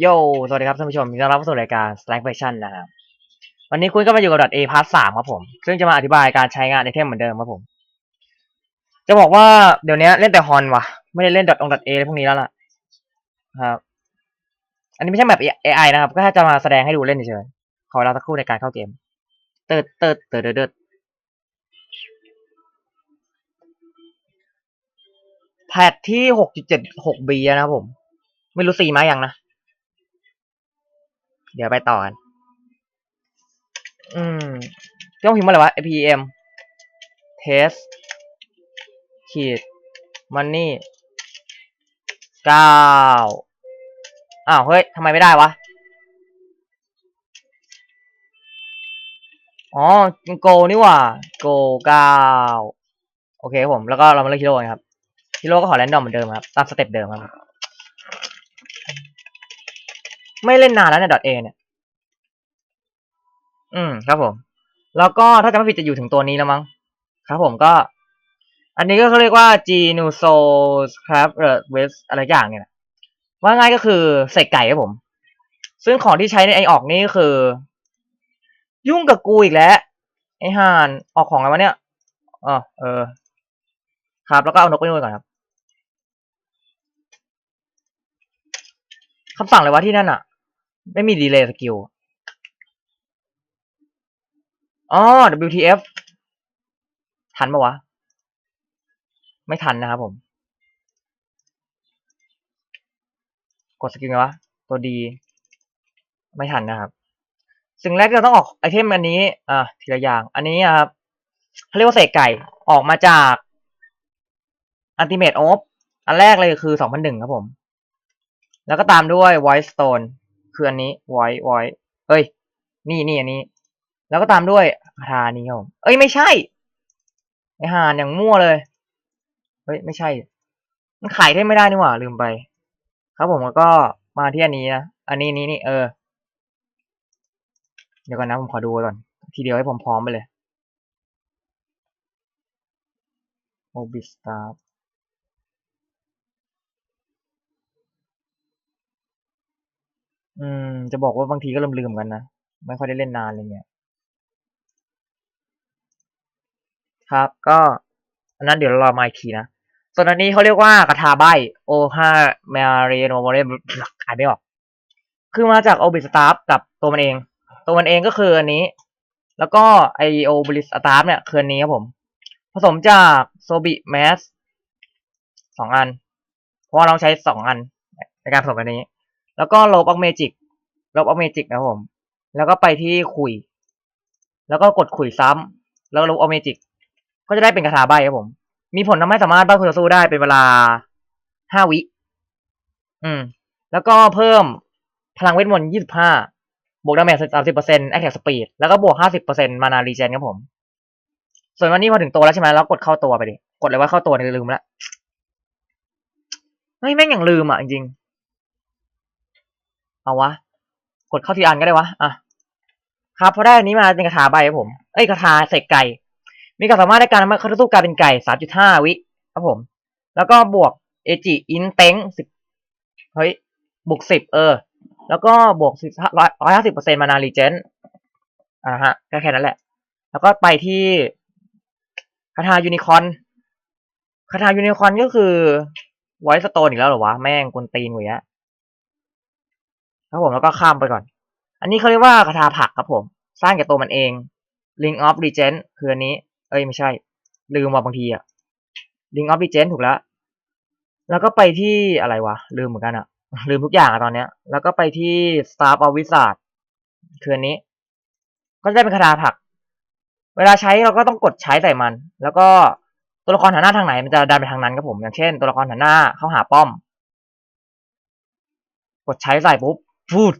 โย สวัสดีครับท่านผู้ชมยินดีต้อนรับเข้าสู่รายการ Slack Version นะครับ วันนี้คุณก็มาอยู่กับ .a part 3ครับผม ซึ่งจะมาอธิบายการใช้งานไอเทมเหมือนเดิมครับผม จะบอกว่าเดี๋ยวนี้เล่นแต่ฮอนว่ะ ไม่ได้เล่น .on .a อะไรพวกนี้แล้วล่ะ ครับ อันนี้ไม่ใช่แบบ AI นะครับ ก็แค่จะมาแสดงให้ดูเล่นเฉยๆ ขอเวลาสักครู่ในการเข้าเกม เติร์ดเติร์ดเติร์ดเติร์ดแพทที่ 6.76b นะครับผม ไม่รู้สีมายังนะ เดี๋ยวไปต่อกัน อืมต้องพิมพ์ว่าอะไรวะ APM test ขีด money เก้าอ้าว เฮ้ยทำไมไม่ได้วะ อ๋อโกนี่หว่าโกเก้าโอเคผม แล้วก็เรามาเลือกฮิโร่กันครับฮิโร่ก็ขอแรนดอมเหมือนเดิมครับ ตามสเต็ปเดิมครับ ไม่เล่นนานแล้วเนี่ย .a เนี่ย อืมครับผม แล้วก็ถ้าจะไม่ผิดจะอยู่ถึงตัวนี้แล้วมั้ง ครับผมก็ อันนี้ก็เขาเรียกว่า g n u s o Crab w e s อะไรอย่างเนี่ยว่าง่ายก็คือใส่ไก่ครับผม ซึ่งของที่ใช้ในไอออกนี่คือ ยุ่งกับกูอีกแล้ว ไอห่านออกของอะไรวะเนี่ยอ๋อเออ ครับแล้วก็เอานกไปด้วยก่อนครับคำสั่งอะไรวะที่นั่นอะ ไม่มีดีเลย์สกิลอ๋อ WTF ทันปะวะ ไม่ทันนะครับผม กดสกิลไงวะ ตัวดี ไม่ทันนะครับ สิ่งแรกที่เราต้องออกไอเทมอันนี้ อ่าทีละอย่าง อันนี้ครับเขาเรียกว่าเศษไก่ ออกมาจากอันติเมตโอฟอันแรกเลยคือสองพันหนึ่งครับผม แล้วก็ตามด้วยไวท์สโตน คืออันนี้ไวท์ไวท์เอ้ย นี่นี่อันนี้ แล้วก็ตามด้วยคาถานี้ครับเอ้ยไม่ใช่ไอหานอย่างมั่วเลยเฮ้ยไม่ใช่ มันขายได้ไม่ได้นี่หว่าลืมไป ครับผมแล้วก็มาที่อันนี้นะอันนี้นี้นี่เออ เดี๋ยวก่อนนะผมขอดูก่อน ทีเดียวให้ผมพร้อมไปเลยโอบิสตาร์ อืม จะบอกว่าบางทีก็ลืมๆกันนะ ไม่ค่อยได้เล่นนานอะไรเงี้ย ครับ ก็ อันนั้นเดี๋ยวเรามาอีกทีนะ ส่วนอันนี้เขาเรียกว่ากระทาใบโอฮาเมเรโนโมเรอ่านไม่ออก คือมาจากโอบิสตาร์กับตัวมันเอง ตัวมันเองก็คืออันนี้ แล้วก็ไอโอบิสตาร์เนี่ยคืออันนี้ครับผม ผสมจากโซบิแมสสองอัน เพราะเราใช้สองอันในการผสมกันนี้ แล้วก็ลบออกเมจิกลบออกเมจิกนะผม แล้วก็ไปที่คุย แล้วก็กดคุยซ้ำแล้วลบออกเมจิกก็จะได้เป็นกระถาใบครับผม มีผลทำให้สามารถบ้าคุณต่อสู้ได้เป็นเวลาห้าวิ อืม แล้วก็เพิ่มพลังเวทมนต์ยี่สิบห้าบวกดาเมจสามสิบเปอร์เซ็นต์แอคแท็กสปีดแล้วก็บวกห้าสิบเปอร์เซ็นต์มานารีเจนครับผม ส่วนวันนี้พอถึงตัวแล้วใช่ไหมแล้วกดเข้าตัวไปดิ กดเลยว่าเข้าตัวเนี่ยลืมละเฮ้ยแม่งอย่างลืมอะจริงๆ เอาวะ กดเข้าทีอันก็ได้วะ อะ ครับพอได้อันนี้มาเป็นกระถาใบครับผม เอ้ยกระถาเศษไก่ มีความสามารถในการทำให้เขาสู้กลายเป็นไก่สามจุดห้าวิครับผม แล้วก็บวกเอจิอินเต็งสิบเฮ้ยบวกสิบเออ แล้วก็บวกสิบร้อยร้อยห้าสิบเปอร์เซ็นต์มานารีเจนอ่าฮะแค่แค่นั้นแหละ แล้วก็ไปที่คาถายูนิคอนคาถายูนิคอนก็คือไวท์สโตนอีกแล้วเหรอวะ แม่งกวนตีนหวยอะ ครับผมแล้วก็ข้ามไปก่อน อันนี้เขาเรียกว่าคาถาผักครับผม สร้างแก่ตัวมันเอง Ring of Regent คืออันนี้ เอ้ยไม่ใช่ ลืมว่าบางทีอะ Ring of Regen ถูกแล้ว แล้วก็ไปที่อะไรวะ ลืมเหมือนกันอะลืมทุกอย่างอะตอนเนี้ย แล้วก็ไปที่ Staff of Wizard คืออันนี้ ก็จะได้เป็นคาถาผัก เวลาใช้เราก็ต้องกดใช้ใส่มัน แล้วก็ตัวละครหันหน้าทางไหนมันจะดันไปทางนั้นครับผม อย่างเช่น ตัวละครหันหน้าเข้าหาป้อม กดใช้ใส่ปุ๊บ ฟูด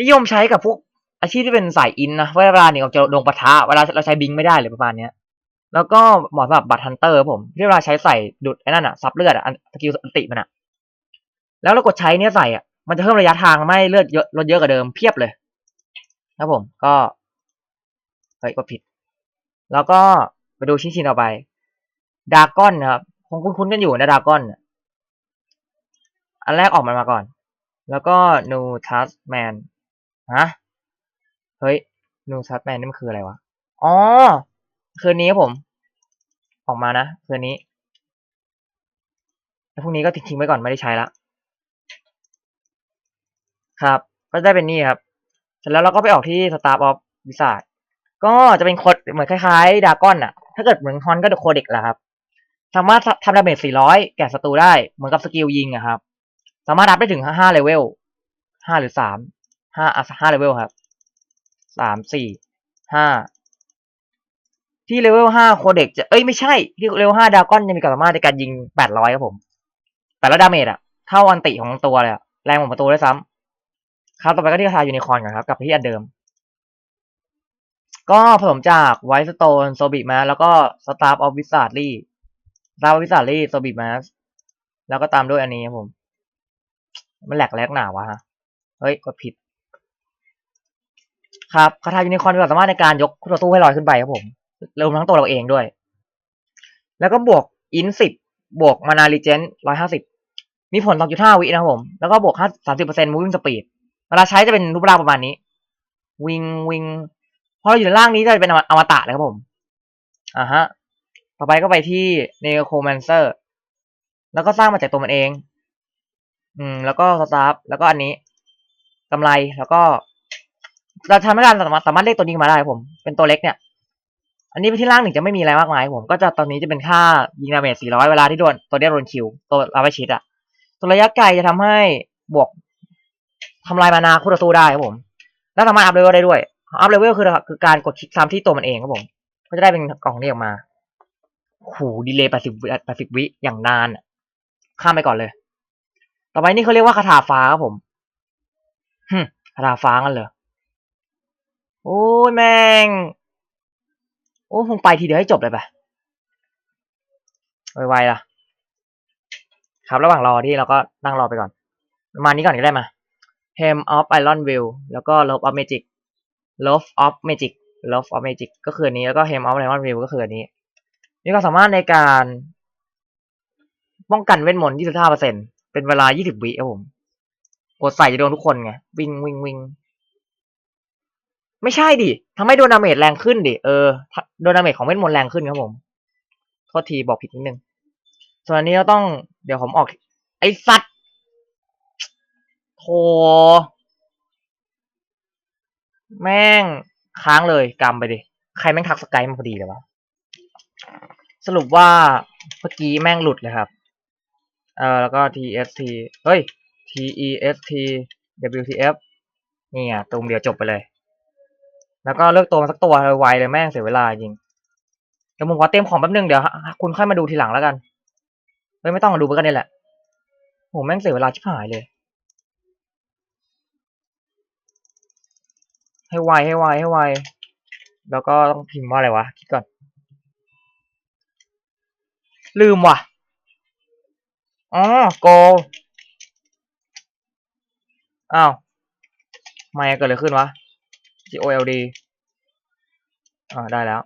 นิยมใช้กับพวกอาชีพที่เป็นสายอินนะเวลาเนี่ยเราจะลงปะทะเวลาเราใช้บิงไม่ได้เลยประมาณเนี้ย แล้วก็เหมาะสำหรับบัตฮันเตอร์ผมที่เวลาใช้ใส่ดุดไอ้นั่นอะซับเลือดอะสกิลอันติมันอะแล้วเรากดใช้เนี้ยใส่อะมันจะเพิ่มระยะทางไม่เลือดเยอะลดเยอะกว่าเดิมเพียบเลยครับผมก็เฮ้ยกดผิด แล้วก็ไปดูชิ้นๆต่อไปดากอนนะครับคงคุ้นๆกันอยู่นะดากอนอันแรกออกมามาก่อน แล้วก็ new task man ฮะ เฮ้ย new task man นี่มันคืออะไรวะ อ๋อ คืนนี้ครับผม ออกมานะ คืนนี้ แล้วพรุ่งนี้ก็ทิ้งไว้ก่อนไม่ได้ใช้ละ ครับ ก็ได้เป็นนี่ครับ เสร็จแล้วเราก็ไปออกที่ Star of Wizard ก็จะเป็นโคดเหมือนคล้ายๆดากอนอะถ้าเกิดเหมือนฮอนก็โคเด็กแหละครับ สามารถทำดาเมจ400 แก่ศัตรูได้ เหมือนกับสกิลยิงอะครับ สามารถรับได้ถึง5เลเวล5หรือ3 5อะ5เลเวลครับ3 4 5ที่เลเวล5โคเด็กจะเอ้ยไม่ใช่ที่เลเวล5ดากอนจะมีความสามารถในการยิง800ครับผมแต่ละดาเมจอะเท่าอันติของตัวเลยอะแรงของประตูด้วยซ้ำครับต่อไปก็ที่คาถายูนิคอร์นก่อนครับกลับที่อันเดิม ก็ผสมจากไวท์สโตนโซบิมาแล้วก็สตาร์ออฟวิสซาร์ลี่สตาร์ออฟวิสซาร์ลี่โซบิมาแล้วก็ตามด้วยอันนี้ครับผม มันแหลกแหลกหนาวะฮะ เฮ้ยกดผิด ครับคาถายูนิคอร์นมีความสามารถในการยกคู่ต่อสู้ให้ลอยขึ้นไปครับผมรวมทั้งตัวเราเองด้วย แล้วก็บวกอินสิบบวกมานาลีเจนร้อยห้าสิบมีผล2.5วินะครับผม แล้วก็บวกห้าสามสิบเปอร์เซ็นต์มูวิ่งสปีดเวลาใช้จะเป็นรูปร่างประมาณนี้ วิงวิงพอเราอยู่ในร่างนี้จะเป็นอมตะเลยครับผมอ่าฮะ ต่อไปก็ไปที่ n e o c o m a n c e r แล้วก็สร้างมาจากตัวมันเอง อืม แล้วก็สตาร์ฟแล้วก็อันนี้กำไรแล้วก็เราทำให้การสามารถสามารถเรียกตัวนี้มาได้ผม เป็นตัวเล็กเนี่ย อันนี้ไปที่ล่างหนึ่งจะไม่มีอะไรมากมายผม ก็จะตอนนี้จะเป็นค่ายิงดาเมจ400 เวลาที่โดนตัวเนี้ยโดนคิว ตัวลาไปชิดอะตัวระยะไกลจะทำให้บวกทำลายมานาคู่ต่อสู้ได้ครับผม แล้วสามารถอัพเลเวลได้ด้วย อัพเลเวลคือคือการกดคลิกซ้ำที่ตัวมันเองครับผม ก็จะได้เป็นกล่องนี้ออกมาโหดีเลย์80วิ80วิอย่างนานอะข้ามไปก่อนเลย ต่อไปนี่เขาเรียกว่าคาถาฟ้าครับผมฮึคาถาฟ้ากันเลยโอ้ยแม่ง โอ้คงไปทีเดียวให้จบเลยปะไวๆล่ะ ครับระหว่างรอที่เราก็นั่งรอไปก่อนประมาณนี้ก่อนก็ได้มา Hem of Iron Will แล้วก็ Love of Magic Love of Magic Love of Magic ก็คืออันนี้แล้วก็ Hem of Iron Will ก็คืออันนี้ มีความสามารถในการ ป้องกันเวทมนต์ 25%เป็น เป็นเวลา 20 วิครับผม กดใส่จะโดนทุกคนไง วิ่งวิ่งวิ่ง ไม่ใช่ดิทำให้โดนดาเมจแรงขึ้นดิ เออ โดนดาเมจของเวทมนต์แรงขึ้นครับผม โทษทีบอกผิดนิดนึง ส่วนอันนี้เราต้อง เดี๋ยวผมออก ไอสัตว์โธแม่งค้างเลยกำไปดิ ใครแม่งทักสกายมาพอดีเลยวะ สรุปว่าเมื่อกี้แม่งหลุดเลยครับ เออแล้วก็ tst เฮ้ย test wtf นี่อะตรงเดียวจบไปเลย แล้วก็เลือกตัวมาสักตัวไวเลยแม่งเสียเวลาจริงเดี๋ยวผมขอเตรียมของแป๊บนึงเดี๋ยวคุณค่อยมาดูทีหลังแล้วกันเฮ้ยไม่ต้องมาดูไปกันนี่แหละโหแม่งเสียเวลาชิบหายเลย ให้ไวให้ไวให้ไวแล้วก็ต้องพิมพ์ว่าอะไรวะคิดก่อน ลืมว่ะ อ๋อ go อ้าวไม่เกิดอะไรขึ้นวะ G O L D อ่าได้แล้ว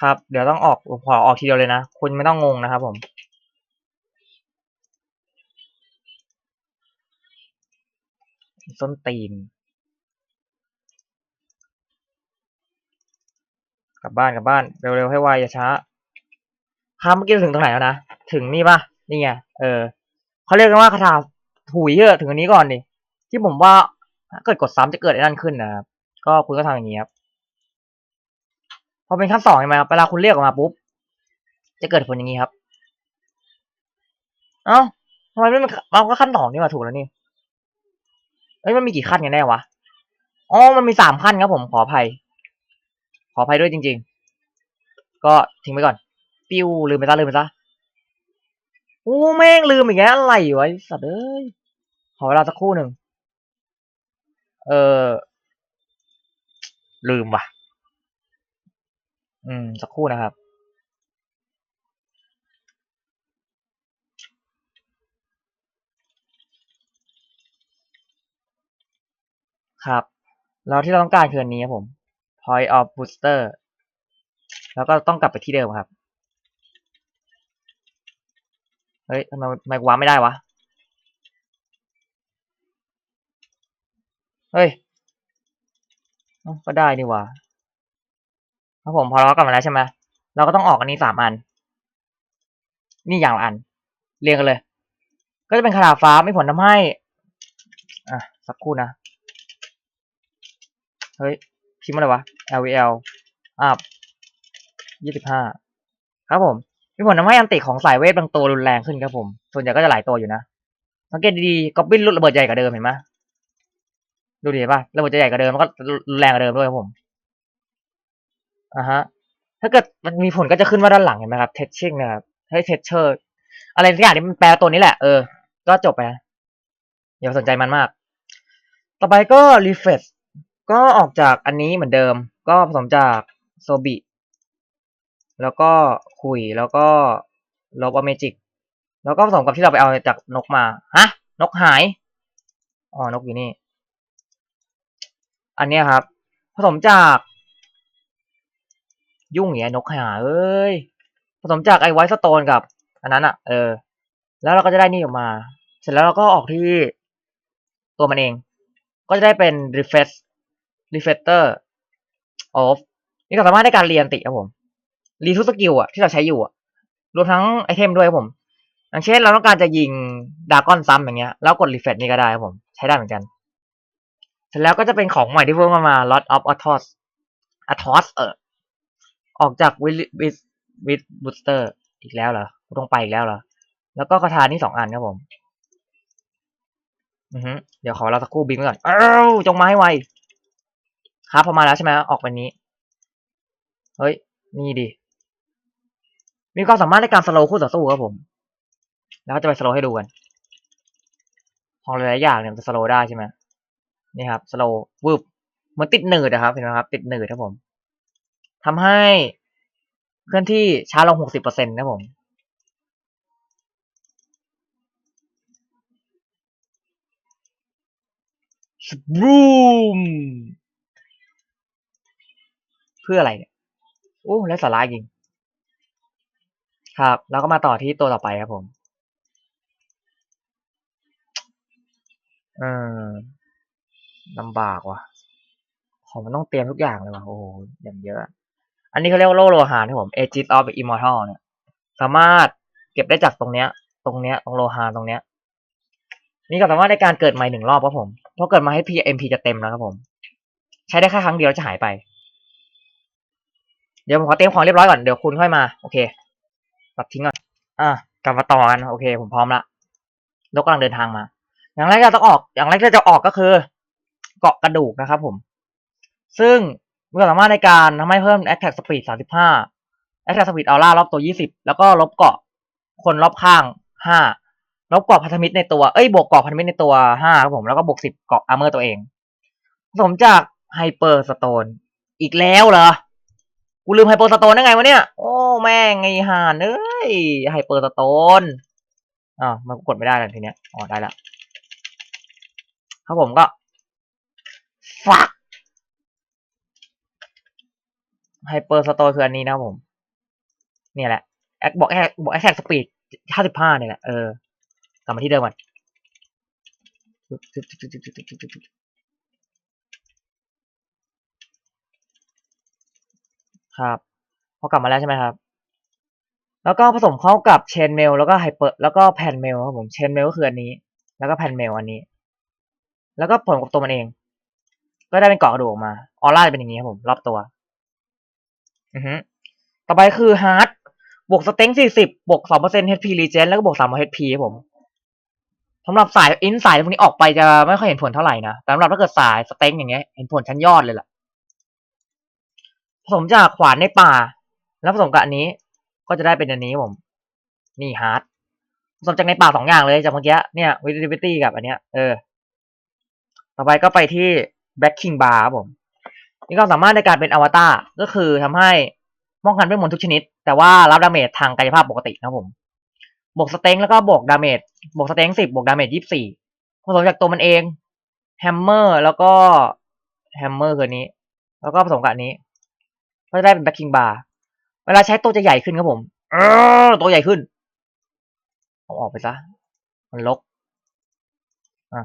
ครับ เดี๋ยวต้องออกขอออกทีเดียวเลยนะ คุณไม่ต้องงงนะครับผม ส้นตีน กลับบ้านกลับบ้าน เร็วๆให้ไวอย่าช้าครับเมื่อกี้ถึงตรงไหนแล้วนะ ถึงนี่ปะ นี่ไง เออเขาเรียกกันว่าคาถาถุยเยอะถึงอันนี้ก่อนดิที่ผมว่าเกิดกดซ้ำจะเกิดไอ้นั่นขึ้นนะครับก็คุณก็ทำอย่างนี้ครับพอเป็นขั้นสองใช่ไหมครับเวลาคุณเรียกออกมาปุ๊บจะเกิดผลอย่างนี้ครับ เอ้าทำไมไม่มันเราก็ขั้นสองนี่มาถูกแล้วนี่เอ้ยมันมีกี่ขั้นกันแน่วะอ๋อมันมีสามขั้นครับผมขออภัย ขออภัยด้วยจริง ๆ ก็ทิ้งไปก่อน ปิ้วลืมไปซะลืมไปซะ โอ้แม่งลืมอีกแล้วอะไรวะไอ้สัตว์เอ้ยขอเวลาสักครู่หนึ่งเออ ลืมว่ะ อืม สักครู่นะครับครับ แล้วที่เราต้องการคืออันนี้ครับผม point of booster แล้วก็ต้องกลับไปที่เดิมครับ เฮ้ยทำไมทำไมวางไม่ได้วะ เฮ้ยก็ได้นี่ว่าครับผมพอเรากลับมาแล้วใช่ไหมเราก็ต้องออกอันนี้สามอัน นี่อย่างละอัน เรียงกันเลย ก็จะเป็นขนาดฟ้าไม่ผลทำให้ อะ สักครู่นะ เฮ้ยพิมพ์อะไรวะ LVL อัพยี่สิบห้าครับผม มีผลทำให้อันติของสายเวทบางตัวรุนแรงขึ้นครับผม ส่วนใหญ่ก็จะหลายตัวอยู่นะ สังเกตดีๆก็บินรุดระเบิดใหญ่กว่าเดิมเห็นไหมดูดีป่ะระเบิดจะใหญ่กว่าเดิมแล้วก็รุนแรงกว่าเดิมด้วยครับผมอ่าฮะ ถ้าเกิดมันมีผลก็จะขึ้นว่าด้านหลังเห็นไหมครับ touching นะครับให้ texture อะไรสักอย่างที่มันแปลตัวนี้แหละเออ ก็จบไปอย่าสนใจมันมาก ต่อไปก็ refresh ก็ออกจากอันนี้เหมือนเดิม ก็ผสมจากโซบิ แล้วก็คุยแล้วก็ลบอเมจิก แล้วก็ผสมกับที่เราไปเอาจากนกมา ฮะ นกหาย อ๋อ นกอยู่นี่ อันนี้ครับ ผสมจาก ยุ่งเนี้ยนกหาเอ้ย ผสมจากไอไวท์สโตนกับ อันนั้นอะเออ แล้วเราก็จะได้นี่ออกมา เสร็จแล้วเราก็ออกที่ตัวมันเอง ก็จะได้เป็น refresh reflector of นี่ก็สามารถในการเรียนติครับผม รีทุกสกิลอะที่เราใช้อยู่อะรวมทั้งไอเทมด้วยครับผม อย่างเช่นเราต้องการจะยิงดากอนซ้ำอย่างเงี้ย แล้วกด refresh นี่ก็ได้ครับผม ใช้ได้เหมือนกัน เสร็จแล้วก็จะเป็นของใหม่ที่เพิ่มเข้ามา lot of atos atos เออออกจากวิวิวิดบูสเตอร์อีกแล้วเหรอต้องไปอีกแล้วเหรอ แล้วก็คาถานี่สองอันครับผมอือฮึเดี๋ยวขอเราสักครู่บินไปก่อนเอ้าจงมาให้ไวครับพอมาแล้วใช่ไหมออกวันนี้ เฮ้ย นี่ดิ มีความสามารถในการสโลว์คู่ต่อสู้ครับผม แล้วก็จะไปสโลว์ให้ดูกัน ของหลายๆอย่างเนี่ยมันจะสโลว์ได้ใช่ไหมนี่ครับสโลว์วืบมือนติดหนืดนะครับเห็นไหมครับ ติดหนืดครับผมทำให้เคลื่อนที่ช้าลงหกสิบเปอร์เซ็นต์นะผมสบรูมเพื่ออะไรเนี่ย โอ้ และสาระจริง ครับแล้วก็มาต่อที่ตัวต่อไปครับผมเออลำบากว่ะของมันต้องเตรียมทุกอย่างเลยว่ะโอ้โหอย่างเยอะ อันนี้เขาเรียกว่าโลโลหานครับผม Aegis of Immortal เนี่ยสามารถเก็บได้จากตรงเนี้ย ตรงเนี้ยตรงโลหานตรงเนี้ย นี่ก็สามารถในการเกิดใหม่หนึ่งรอบครับผมพราะเกิดมาให้ PMP จะเต็มแล้วครับผม ใช้ได้แค่ครั้งเดียวจะหายไป เดี๋ยวผมขอเตรียมของเรียบร้อยก่อนเดี๋ยวคุณค่อยมา โอเค ตัดทิ้งก่อนอะกลับมาต่อกันโอเค ผมพร้อมละนกกำลังเดินทางมา อย่างแรกที่เราต้องออก อย่างแรกที่จะออกก็คือ เกาะกระดูกนะครับผม ซึ่งมีความสามารถในการทำให้เพิ่ม attack speed 35 attack speed aura รอบตัว 20 แล้วก็ลบเกาะคนรอบข้าง 5 ลบเกาะพันธมิตรในตัว เอ้ย บวกเกาะพันธมิตรในตัว 5 ครับผม แล้วก็บวก 10 เกาะ armor ตัวเอง สมจากไฮเปอร์สโตน อีกแล้วเหรอ กูลืมไฮเปอร์สโตนได้ไงวะเนี่ย โอ้แม่งไงห่านเอ้ยไฮเปอร์สโตนอ่ามันกดไม่ได้แล้วทีเนี้ยอ๋อได้ละครับผมก็ฟักไฮเปอร์สโตนคืออันนี้นะครับผม เนี่ยแหละแอคบอกแอคบอกแอคแท็กสปีดห้าสิบห้าเนี่ยแหละเออกลับมาที่เดิมก่อน ครับพอกลับมาแล้วใช่ไหมครับ แล้วก็ผสมเข้ากับเชนเมลแล้วก็ไฮเปอร์แล้วก็แผ่นเมลครับผมเชนเมลก็คืออันนี้ แล้วก็แผ่นเมลอันนี้ แล้วก็ผลกับตัวมันเอง ก็ได้เป็นเกาะกระดูกออกมาออร่าจะเป็นอย่างนี้ครับผมรอบตัว อือฮึต่อไปคือฮาร์ดบวกสเต็งสี่สิบบวกสองเปอร์เซ็นต์ HP รีเจนแล้วก็บวกสาม HP ครับผมสำหรับสายอินสายพวกนี้ออกไปจะไม่ค่อยเห็นผลเท่าไหร่นะแต่สำหรับถ้าเกิดสายสเต็งอย่างเงี้ยเห็นผลชั้นยอดเลยล่ะ ผสมจากขวานในป่า แล้วผสมกับอันนี้ ก็จะได้เป็นอันนี้ผม นี่ฮาร์ดผสมจากในป่าสองอย่างเลยจากเมื่อกี้เนี่ยวิดิวิตี้กับอันเนี้ยเออ ต่อไปก็ไปที่แบ็คคิงบาร์ครับผมนี่ก็สามารถในการเป็นอวตารก็คือทำให้ป้องกันเวทมนต์ทุกชนิด แต่ว่ารับดาเมจทางกายภาพปกตินะผมบวกสเต็งแล้วก็บวกดาเมจบวกสเต็งสิบบวกดาเมจยี่สิบสี่ผสมจากตัวมันเองแฮมเมอร์แล้วก็แฮมเมอร์คือนนี้ แล้วก็ผสมกับอันนี้ ก็จะได้เป็นแบ็คคิงบาร์เวลาใช้ตัวจะใหญ่ขึ้นครับผมเออตัวใหญ่ขึ้นเอาออกไปซะ มันลกอะ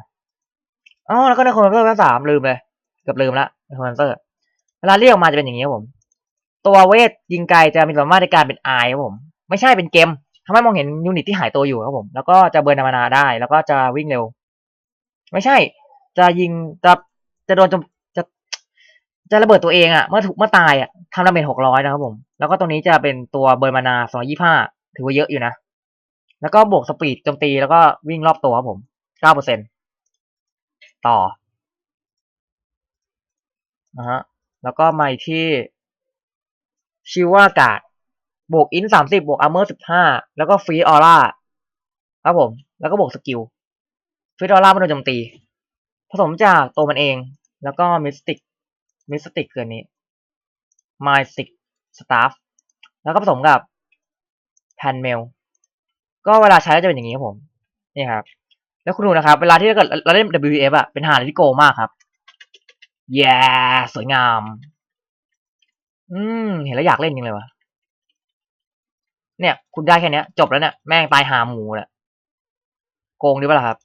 อ๋อแล้วก็ในคอมพิวเตอร์ภาคสามลืมเลยเกือบลืมละในคอมพิวเตอร์เวลาเรียกออกมาจะเป็นอย่างนี้ครับผม ตัวเวทยิงไกลจะมีสามารถในการเป็นไอครับผม ไม่ใช่เป็นเกมทำให้มองเห็นยูนิตที่หายตัวอยู่ครับผม แล้วก็จะเบิร์นนามานาได้ แล้วก็จะวิ่งเร็ว ไม่ใช่ จะยิงจะจะโดน จะระเบิดตัวเองอะเมื่อถูกเมื่อตายอะทำดาเมจหกร้อยนะครับผม แล้วก็ตรงนี้จะเป็นตัวเบิร์มานาสองยี่ห้าถือว่าเยอะอยู่นะ แล้วก็บวกสปีดโจมตีแล้วก็วิ่งรอบตัวครับผมเก้าเปอร์เซ็นต่อนะฮะแล้วก็มาที่ชิว่ากาดบวกอินสามสิบบวกอาร์เมอร์สิบห้าแล้วก็ฟรีออร่าครับผม แล้วก็บวกสกิลฟรีออร่าไม่โดนโจมตี ผสมจากตัวมันเอง แล้วก็มิสติก มิสติกคืออันนี้มายสิกสตาฟแล้วก็ผสมกับแพนเมลก็เวลาใช้ก็จะเป็นอย่างนี้ครับผม นี่ครับ แล้วคุณดูนะครับ เวลาที่เราเกิดเราเล่น WF อะเป็นหาที่โกงมากครับแย่สวยงาม อืม เห็นแล้วอยากเล่นจริงเลยวะเนี่ย คุณได้แค่นี้จบแล้วเนี่ย แม่งตายหาหมูแหละโกงดีป่ะล่ะครับ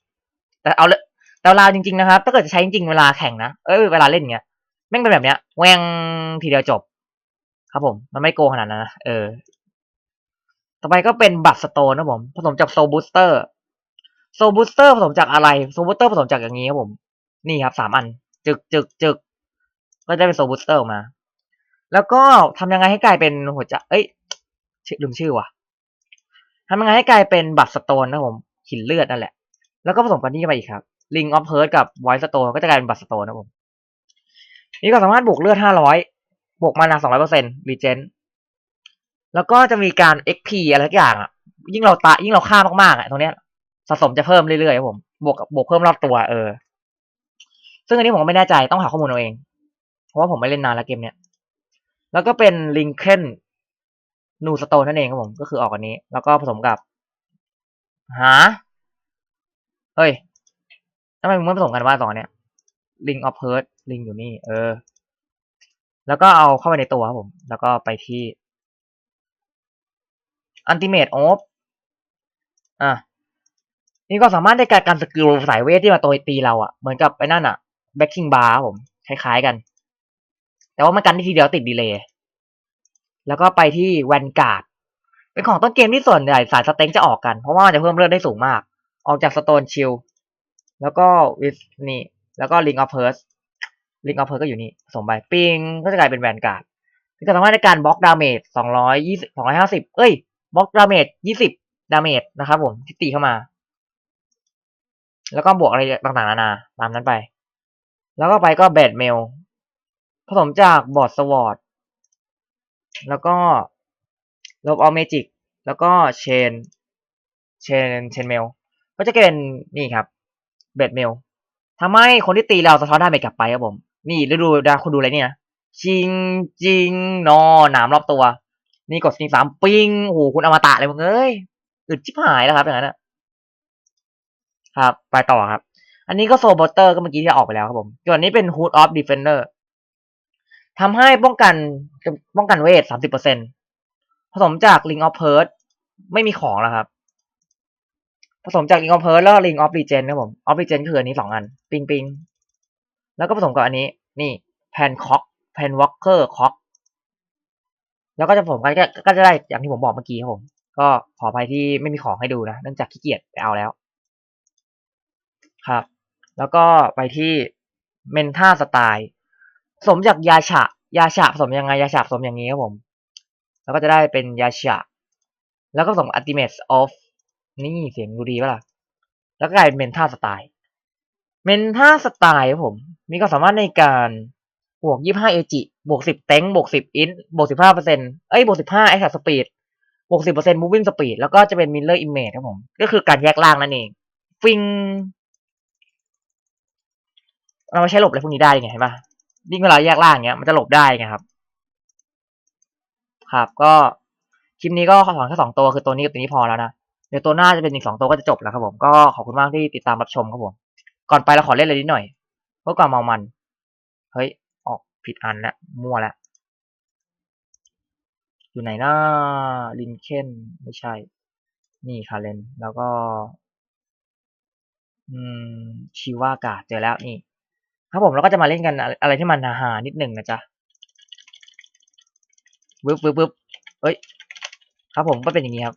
แต่เอาเลยแต่เวลาจริง ๆ นะครับ ถ้าเกิดจะใช้จริงๆเวลาแข่งนะ เอ้ย เวลาเล่นอย่างเงี้ย แม่งเป็นแบบเนี้ยแวงทีเดียวจบ ครับผม มันไม่โกงขนาดนั้นนะเออ ต่อไปก็เป็นบัตรสโตนนะผมผสมจากโซบูสเตอร์โซบูสเตอร์ผสมจากอะไรโซบูสเตอร์ผสมจากอย่างนี้ครับผม นี่ครับสามอัน จึกจึกจึกก็จะเป็นโซบูสเตอร์ออกมา แล้วก็ทำยังไงให้กลายเป็นหัวใจเอ้ยชื่อลืมชื่อว่ะทำยังไงให้กลายเป็นบัตรสโตนนะผมหินเลือดนั่นแหละ แล้วก็ผสมกันนี่เข้าไปอีกครับลิงออฟเฮิร์ตกับไวท์สโตนก็จะกลายเป็นบัตรสโตนนะผม นี่ก็สามารถบวกเลือดห้าร้อยบวกมานาสองร้อยเปอร์เซ็นต์รีเจนแล้วก็จะมีการ XP อะไรทุกอย่างอะ ยิ่งเราตายิ่งเราฆ่ามากๆอะตรงเนี้ยสะสมจะเพิ่มเรื่อยๆครับผม บวกบวกเพิ่มรอบตัวเออ ซึ่งอันนี้ผมไม่แน่ใจต้องหาข้อมูลเอาเอง เพราะว่าผมไม่เล่นนานแล้วเกมเนี้ย แล้วก็เป็นลิงเคนนูสโตนนั่นเองครับผม ก็คือออกอันนี้ แล้วก็ผสมกับ หา เฮ้ยทำไมมึงไม่ผสมกันว่าสองเนี้ย ลิงออฟเฮิร์ตลิงอยู่นี่ เออ แล้วก็เอาเข้าไปในตัวครับผม แล้วก็ไปที่อันติเมตออฟอะนี่ก็สามารถได้การการสกิลสายเวทที่มาตัวตีเราอะ่ะ เหมือนกับไอ้นั่นอะ่ะแบ็คคิงบาร์ผม คล้ายๆกัน แต่ว่ามันกันที่ทีเดียวติดดีเลย์แล้วก็ไปที่แวนการ์ดเป็นของต้นเกมที่ส่วนใหญ่สายสเต็งจะออกกัน เพราะว่าจะเพิ่มเลือดได้สูงมาก ออกจากสโตนชิลแล้วก็วิสนี่ แล้วก็ลิงออฟเพิร์สลิงออฟเพิร์สก็อยู่นี่ผสมไปปิงก็จะกลายเป็นแวนการ์ดที่สามารถในการบล็อกดาเมจสองร้อยยี่สิบสองร้อยห้าสิบเอ้ยบล็อกดาเมจยี่สิบดาเมจนะครับผมที่ตีเข้ามา แล้วก็บวกอะไรต่างๆนานาตามนั้นไป แล้วก็ไปก็แบดเมลผสมจากบอร์ดสวอร์ดแล้วก็ลบออเมจิกแล้วก็เชนเชนเชนเมลก็จะเป็นนี่ครับเบดเมล ทำให้คนที่ตีเราสะท้อนดาเมจกลับไปครับผม นี่ฤดูดาคุณดูอะไรเนี่ยชิงจิงนอหนามรอบตัว นี่กดสกิงสามปิ้งโอ้โหคุณอมตะเลยมึงเอ้ยอึดชิบหายแล้วครับอย่างนั้นนะครับ ไปต่อครับ อันนี้ก็โซบอเตอร์ก็เมื่อกี้ที่ออกไปแล้วครับผมส่วนนี้เป็น Hood of Defender ทำให้ป้องกันป้องกันเวทสามสิบเปอร์เซ็นผสมจาก Ring of p e r ไม่มีของแล้วครับ ผสมจาก Ring of p e r แล้ว Ring of Regen ครับผม of Regen คืออันนี้สองอัน ปิงปิงแล้วก็ผสมกับอันนี้ นี่แพนคอกแพนวอลเกอร์คอกแล้วก็จะผสมกันก็จะได้อย่างที่ผมบอกเมื่อกี้ครับผม ก็ขออภัยที่ไม่มีของให้ดูนะเนื่องจากขี้เกียจไปเอาแล้ว ครับ แล้วก็ไปที่เมนท่าสไตล์ผสมจากยาฉะยาฉะผสมยังไงยาฉะผสมอย่างนี้ครับผม แล้วก็จะได้เป็นยาฉะแล้วก็ผสม ultimate of นี่เสียงดูดีป่ะล่ะ แล้วก็กลายเป็นเมนท่าสไตล์ เมนท่าสไตล์ครับผม มีก็สามารถในการบวก 25เอจิบวก 10 เต็งบวก 10 อินบวก 15เปอร์เซ็นต์เอ้ยบวก 15 exact speed บวก 10เปอร์เซ็นต์ moving speed แล้วก็จะเป็น mirror image ครับผม ก็คือการแยกล่างนั่นเอง ฟิง เราไม่ใช้หลบอะไรพวกนี้ได้ไงเห็นปะยิ่งเวลาแยกล่างเงี้ย มันจะหลบได้ไงครับ ครับ ก็คลิปนี้ก็ขอสอนแค่สองตัวคือตัวนี้กับตัวนี้พอแล้วนะ เดี๋ยวตัวหน้าจะเป็นอีกสองตัวก็จะจบแล้วครับผมก็ขอบคุณมากที่ติดตามรับชมครับผม ก่อนไปเราขอเล่นอะไรนิดหน่อยเพื่อความเมามัน เฮ้ย ออกผิดอันแล้วมั่วแล้วอยู่ไหนนะลินเคนไม่ใช่ นี่คาเลนแล้วก็ อืมชิวากาเจอแล้วนี่ครับผมเราก็จะมาเล่นกันอะไรที่มันฮาๆนิดหนึ่งนะจ๊ะวึบวึบวึบเอ้ย ครับผมก็เป็นอย่างนี้ครับ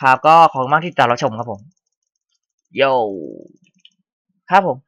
ครับก็ขอบคุณมากที่ติดตามรับชมครับผมโยครับผม